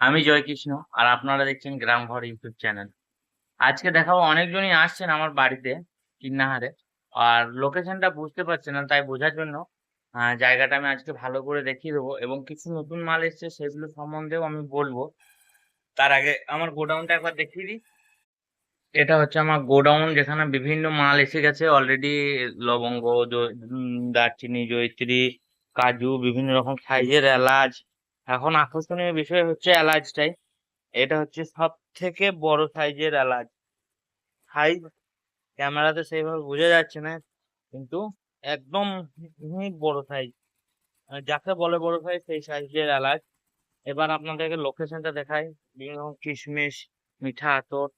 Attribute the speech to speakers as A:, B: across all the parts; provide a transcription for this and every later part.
A: আমি জয়কৃষ্ণ, আর আপনারা দেখছেন গ্রাম ঘর ইউটিউব চ্যানেল। আজকে দেখাবো অনেকজনই আসছেন আমার বাড়িতে, কিন্নাহারে। আর লোকেশনটা বুঝতে পারছেন না, তাই বোঝার জন্য জায়গাটা আমি আজকে ভালো করে দেখিয়ে দেবো। এবং কিছু নতুন মাল এসছে, সেগুলো সম্বন্ধেও আমি বলব। তার আগে আমার গোডাউনটা একবার দেখিয়ে দিই। এটা হচ্ছে আমার গোডাউন, যেখানে বিভিন্ন মাল এসে গেছে। অলরেডি লবঙ্গ দারচিনি, জয়িত্রী, কাজু, বিভিন্ন রকম সাইজের এলাচ এখন আকর্ষণীয় বিষয় হচ্ছে এলাচটাই এটা হচ্ছে সব থেকে বড় সাইজের এলাচ। সাইজ ক্যামেরাতে সেইভাবে বোঝা যাচ্ছে না, কিন্তু একদম বড় সাইজ। যাকে বলে বড় সাইজ সেই সাইজের এলাচ। এবার আপনাদেরকে লোকেশনটা দেখাই। বিভিন্ন রকম কিশমিশ, মিঠা আতর।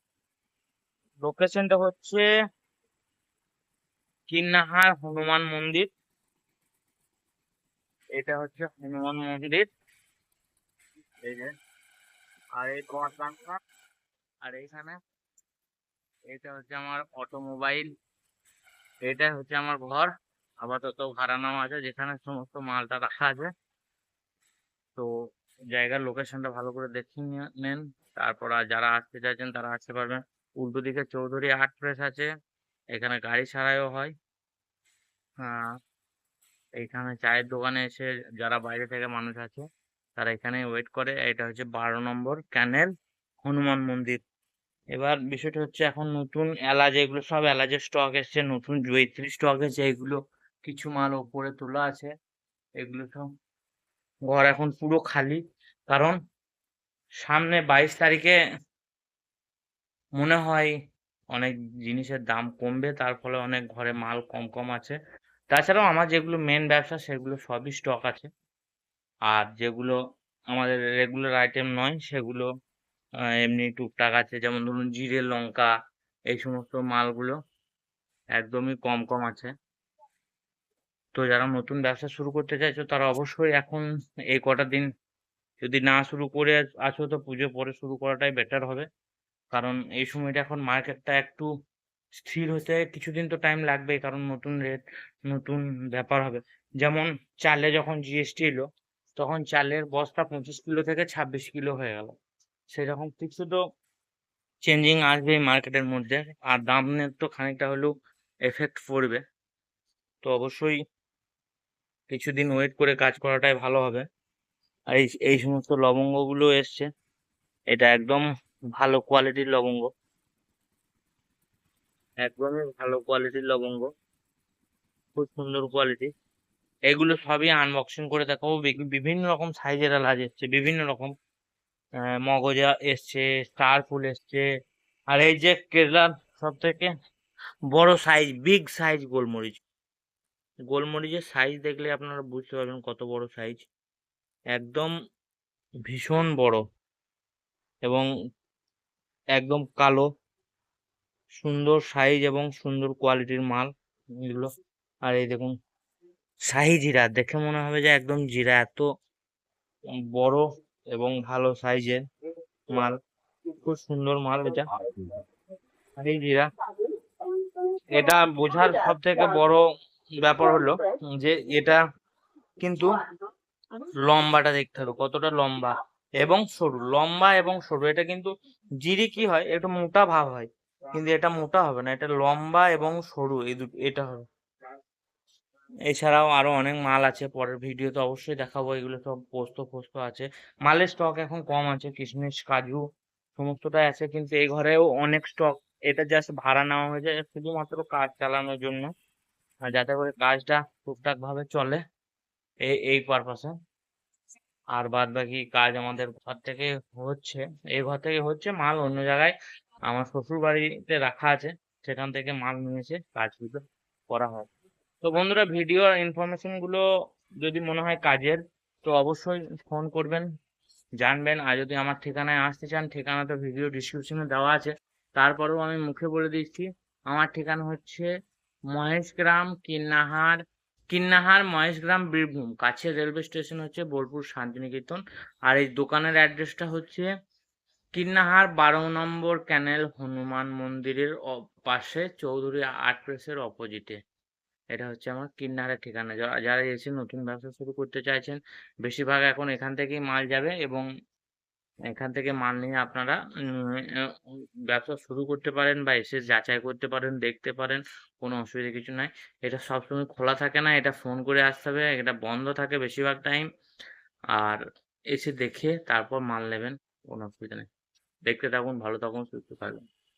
A: লোকেশনটা হচ্ছে কিন্নাহার হনুমান মন্দির। এটা হচ্ছে হনুমান মন্দির। এই যে আর এই দোকানটা আর এইখানে এটা হচ্ছে আমার অটোমোবাইল এটা হচ্ছে আমার ঘর আপাতত ভাড়া নেওয়া আছে যেখানে সমস্ত মালটা রাখা আছে তো জায়গার লোকেশনটা ভালো করে দেখে নেন তারপর যারা আসতে চাইছেন তারা আসতে পারবেন উল্টো দিকে চৌধুরী আর্ট প্রেস আছে এখানে গাড়ি সারাইও হয় আহ এইখানে চায়ের দোকানে এসে যারা বাইরে থেকে মানুষ আছে তারা এখানে ওয়েট করে। এটা হচ্ছে বারো নম্বর ক্যানেল হনুমান মন্দির। এবার বিষয়টা হচ্ছে এখন নতুন এলাচ এগুলো সব এলাচের স্টক এসছে, নতুন জয়িত্রী স্টক এসছে, এগুলো কিছু মাল ওপরে তোলা আছে। এগুলো সব ঘর এখন পুরো খালি। কারণ সামনে বাইশ তারিখে মনে হয় অনেক জিনিসের দাম কমবে, তার ফলে অনেক ঘরে মাল কম কম আছে। তাছাড়াও আমার যেগুলো মেন ব্যবসা, সেগুলো সবই স্টক আছে। আর যেগুলো আমাদের রেগুলার আইটেম নয়, সেগুলো এমনি টুকটাক আছে। যেমন ধরুন জিরে লঙ্কা, এই সমস্ত মালগুলো একদমই কম কম আছে। তো যারা নতুন ব্যবসা শুরু করতে চাইছো, তারা অবশ্যই এখন এই কটা দিন যদি না শুরু করে আছো, তো পুজো পরে শুরু করাটাই বেটার হবে। কারণ এই সময়টা এখন মার্কেটটা একটু স্থির হতে কিছুদিন তো টাইম লাগবেই, কারণ নতুন রেট নতুন ব্যাপার হবে। যেমন চালে যখন জিএসটি এলো তখন চালের বস্তা পঁচিশ কিলো থেকে ছাব্বিশ কিলো হয়ে গেল। সেরকম কিছু তো চেঞ্জিং আসবে মার্কেটের মধ্যে আর দামের তো খানিকটা হলেও এফেক্ট পড়বে। তো অবশ্যই কিছুদিন ওয়েট করে কাজ করাটাই ভালো হবে। আর এই এই সমস্ত লবঙ্গগুলো এসছে, এটা একদম ভালো কোয়ালিটির লবঙ্গ। একদমই ভালো কোয়ালিটির লবঙ্গ। খুব সুন্দর কোয়ালিটি এগুলো সবই আনবক্সিং করে দেখাবো। বিভিন্ন রকম সাইজের এলাচ এসছে, বিভিন্ন রকম। মগজা এসছে স্টার ফুল এসছে। আর এই যে কেরলার সব থেকে বড় সাইজ বিগ সাইজ গোলমরিচ। গোলমরিচের সাইজ দেখলে আপনারা বুঝতে পারবেন কত বড় সাইজ একদম ভীষণ বড় এবং একদম কালো। সুন্দর সাইজ এবং সুন্দর কোয়ালিটির মাল এগুলো। আর এই দেখুন শাহি জিরা। দেখে মনে হবে যে একদম জিরা। এত বড় এবং ভালো সাইজের মাল। খুব সুন্দর মাল এটা। শাহি জিরা। এটা বোঝার সব থেকে বড় ব্যাপার হলো যে এটা কিন্তু লম্বাটা দেখতে হবে। কতটা লম্বা এবং সরু। লম্বা এবং সরু। এটা কিন্তু জিরি কি হয়? একটু মোটা ভাব হয়। কিন্তু এটা মোটা হবে না। এটা লম্বা এবং সরু। এই দুটো এটা হবে। এছাড়াও আরও অনেক মাল আছে, পরের ভিডিওতে অবশ্যই দেখাবো, এগুলো সব পোস্ত ফোস্ত আছে। মালের স্টক এখন কম আছে, কিশমিশ, কাজু সমস্তটাই আছে, কিন্তু এই ঘরেও অনেক স্টক এটা জাস্ট ভাড়া নেওয়া হয়েছে শুধুমাত্র কাজ চালানোর জন্য। আর যাতে করে কাজটা টুকটাক ভাবে চলে এই এই পারপাসে আর বাদ বাকি কাজ আমাদের ঘর থেকে হচ্ছে, এই ঘর থেকে হচ্ছে মাল অন্য জায়গায় আমার শ্বশুর বাড়িতে রাখা আছে, সেখান থেকে মাল নিয়ে এসে কাজগুলো করা হয়। তো বন্ধুরা ভিডিও ইনফরমেশনগুলো যদি মনে হয় কাজের, তো অবশ্যই ফোন করবেন, জানবেন। আর যদি আমার ঠিকানায় আসতে চান, ঠিকানা তো ভিডিও ডিসক্রিপশনে দেওয়া আছে। তারপরেও আমি মুখে বলে দিচ্ছি, আমার ঠিকানা হচ্ছে মহেশগ্রাম কিন্নাহার কিন্নাহার মহেশগ্রাম বীরভূম। কাছে রেলওয়ে স্টেশন হচ্ছে বোলপুর শান্তিনিকেতন। আর এই দোকানের অ্যাড্রেসটা হচ্ছে কিন্নাহার বারো নম্বর ক্যানেল হনুমান মন্দিরের পাশে চৌধুরী আর্ট প্রেসের অপোজিটে। এটা হচ্ছে আমার কিন্নাহারের ঠিকানা। যারা যারা এসে নতুন ব্যবসা শুরু করতে চাইছেন, বেশিরভাগ এখন এখান থেকেই মাল যাবে এবং এখান থেকে মাল নিয়ে আপনারা ব্যবসা শুরু করতে পারেন বা এসে যাচাই করতে পারেন, দেখতে পারেন, কোনো অসুবিধা কিছু নাই। এটা সবসময় খোলা থাকে না, এটা ফোন করে আসতে হবে, এটা বন্ধ থাকে বেশিরভাগ টাইম। আর এসে দেখে তারপর মাল নেবেন, কোনো অসুবিধা নেই। দেখতে থাকুন, ভালো থাকুন, সুস্থ থাকুন।